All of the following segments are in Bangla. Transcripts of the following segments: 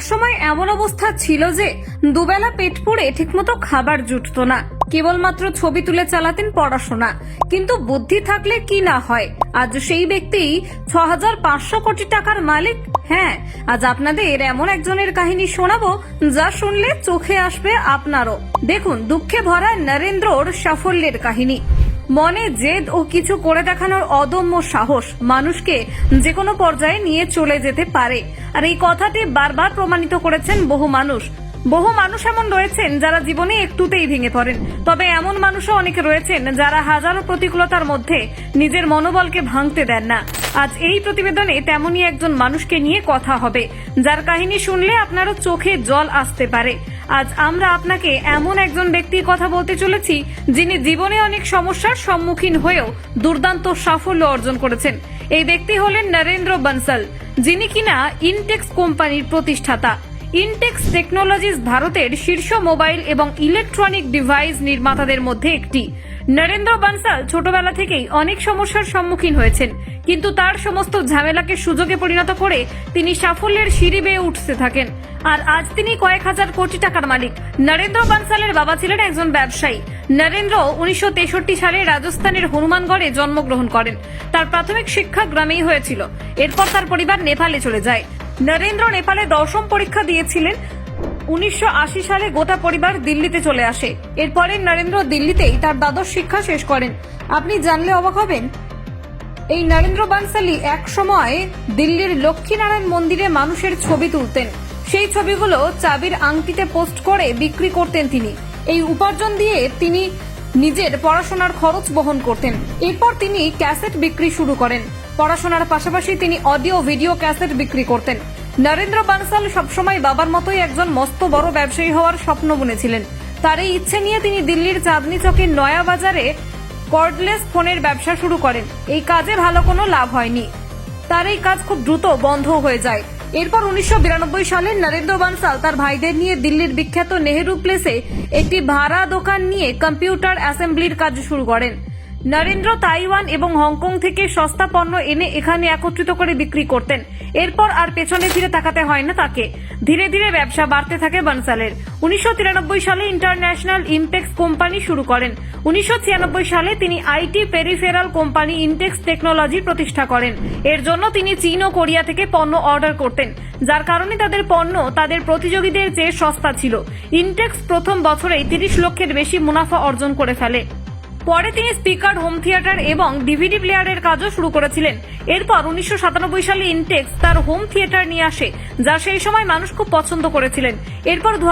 একসময় এমন অবস্থা ছিল যে দুবেলা পেট পুড়ে ঠিকমতো খাবার জুটতো না। কেবলমাত্র ছবি তুলে চালাতেন পড়াশোনা। কিন্তু বুদ্ধি থাকলে কি না হয়? আজ সেই ব্যক্তি ছ পাঁচশো কোটি টাকার মালিক। হ্যাঁ আজ আপনাদের এমন একজনের কাহিনী শোনাবো যা শুনলে চোখে আসবে আপনারও। দেখুন, দুঃখে ভরা নরেন্দ্রর সাফল্যের কাহিনী। মনে জেদ ও কিছু করে দেখানোর অদম্য সাহস মানুষকে যে কোনো পর্যায়ে নিয়ে চলে যেতে পারে। আর এই কথাটি বারবার প্রমাণিত করেছেন বহু মানুষ। বহু মানুষ এমন রয়েছেন যারা জীবনে একটুতেই ভেঙে পড়েন। তবে এমন মানুষও অনেকে রয়েছেন যারা হাজারো প্রতিকূলতার মধ্যে নিজের মনোবলকে ভাঙতে দেন না। আজ এই প্রতিবেদনে তেমনই একজন মানুষকে নিয়ে কথা হবে। যার কাহিনী শুনলে আপনারও চোখে জল আসতে পারে। আজ আমরা আপনাকে এমন একজন ব্যক্তির কথা বলতে চলেছি, যিনি জীবনে অনেক সমস্যার সম্মুখীন হয়েও দুর্দান্ত সাফল্য অর্জন করেছেন। এই ব্যক্তি হলেন নরেন্দ্র বনসল, যিনি কিনা ইনটেক্স কোম্পানির প্রতিষ্ঠাতা। ইনটেক্স টেকনোলজিস ভারতের শীর্ষ মোবাইল এবং ইলেকট্রনিক ডিভাইস নির্মাতাদের মধ্যে একটি। নরেন্দ্র বানসাল ছোটবেলা থেকেই অনেক সমস্যার সম্মুখীন হয়েছেন, কিন্তু তার সমস্ত ঝামেলাকে সুযোগে পরিণত করে তিনি সাফল্যের সিঁড়ি বেয়ে উঠতে থাকেন। আর আজ তিনি কয়েক হাজার কোটি টাকার মালিক। নরেন্দ্র বানসালের বাবা ছিলেন একজন ব্যবসায়ী। নরেন্দ্র উনিশশো তেষট্টি সালে রাজস্থানের হনুমানগড়ে জন্মগ্রহণ করেন। তার প্রাথমিক শিক্ষা গ্রামেই হয়েছিল। এরপর তার পরিবার নেপালে চলে যায়। নরেন্দ্র নেপালে দশম পরীক্ষা দিয়েছিলেন। উনিশশো আশি সালে গোটা পরিবার দিল্লিতে চলে আসে। এরপরে নরেন্দ্র দিল্লিতেই তার দ্বাদশ শিক্ষা শেষ করেন। আপনি জানলে অবাক হবেন। এই নরেন্দ্র বানসালি এক সময় দিল্লির লক্ষ্মীনারায়ণ মন্দিরে মানুষের ছবি তুলতেন। সেই ছবিগুলো চাবির আংটিতে পোস্ট করে বিক্রি করতেন তিনি। এই উপার্জন দিয়ে তিনি নিজের পড়াশোনার খরচ বহন করতেন। এরপর তিনি ক্যাসেট বিক্রি শুরু করেন। পড়াশোনার পাশাপাশি তিনি অডিও, ভিডিও ক্যাসেট বিক্রি করতেন। নরেন্দ্র বানসাল সবসময় বাবার মতোই একজন মস্ত বড় ব্যবসায়ী হওয়ার স্বপ্ন বুনেছিলেন। তার এই ইচ্ছে নিয়ে তিনি দিল্লির চাঁদনি চকের নয়া বাজারে কর্ডলেস ফোনের ব্যবসা শুরু করেন। এই কাজে ভালো কোনো লাভ হয়নি। তার এই কাজ খুব দ্রুত বন্ধ হয়ে যায়। এরপর উনিশশো বিরানব্বই সালে নরেন্দ্র বানসাল তার ভাইদের নিয়ে দিল্লির বিখ্যাত নেহেরু প্লেসে একটি ভাড়া দোকান নিয়ে কম্পিউটার অ্যাসেম্বলির কাজ শুরু করেন। নরেন্দ্র তাইওয়ান এবং হংকং থেকে সস্তা পণ্য এনে এখানে একত্রিত করে বিক্রি করতেন। এরপর আর পেছনে ফিরে তাকাতে হয় না তাকে। ধীরে ধীরে ব্যবসা বাড়তে থাকে বানসালের। উনিশশো সালে ইন্টারন্যাশনাল ইমপেক্স কোম্পানি শুরু করেন। উনিশশো ছিয়ানব্বই সালে তিনি IT peripheral company Intex technology প্রতিষ্ঠা করেন। এর জন্য তিনি চীন ও কোরিয়া থেকে পণ্য অর্ডার করতেন। যার কারণে তাদের পণ্য তাদের প্রতিযোগীদের চেয়ে সস্তা ছিল। ইনটেক্স প্রথম বছরেই তিরিশ লক্ষের বেশি মুনাফা অর্জন করে ফেলে। পরে তিনি স্পিকার, হোম থিয়েটার এবং ডিভিডি প্লেয়ারের কাজও শুরু করেছিলেন। এরপর উনিশশো সাতানব্বই সালে ইনটেক্স তার হোম থিয়েটার নিয়ে আসে, যা সেই সময় মানুষ খুব পছন্দ করেছিলেন। এরপর দু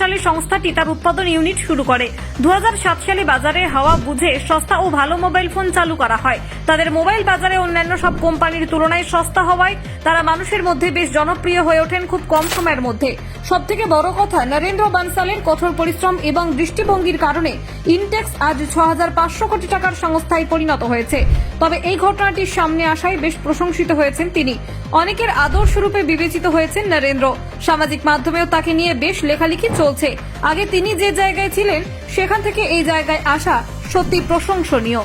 সালে সংস্থাটি তার উৎপাদন ইউনিট শুরু করে। দু হাজার সাত সালে বাজারে হাওয়া বুঝে সস্তা ও ভালো মোবাইল ফোন চালু করা হয়। তাদের মোবাইল বাজারে অন্যান্য সব কোম্পানির তুলনায় সস্তা হওয়ায় তারা মানুষের মধ্যে বেশ জনপ্রিয় হয়ে ওঠেন খুব কম সময়ের মধ্যে। সব থেকে বড় কথা নরেন্দ্র বানসালের কঠোর পরিশ্রম এবং দৃষ্টিভঙ্গির কারণে ইনটেক্স আজ ছ হাজার পাঁচশো কোটি টাকার সংস্থায় পরিণত হয়েছে। তবে এই ঘটনাটি সামনে আসায় বেশ প্রশংসিত হয়েছেন তিনি। অনেকের আদর্শ রূপে বিবেচিত হয়েছেন নরেন্দ্র। সামাজিক মাধ্যমেও তাকে নিয়ে বেশ লেখালেখি চলছে। আগে তিনি যে জায়গায় ছিলেন, সেখান থেকে এই জায়গায় আসা সত্যি প্রশংসনীয়।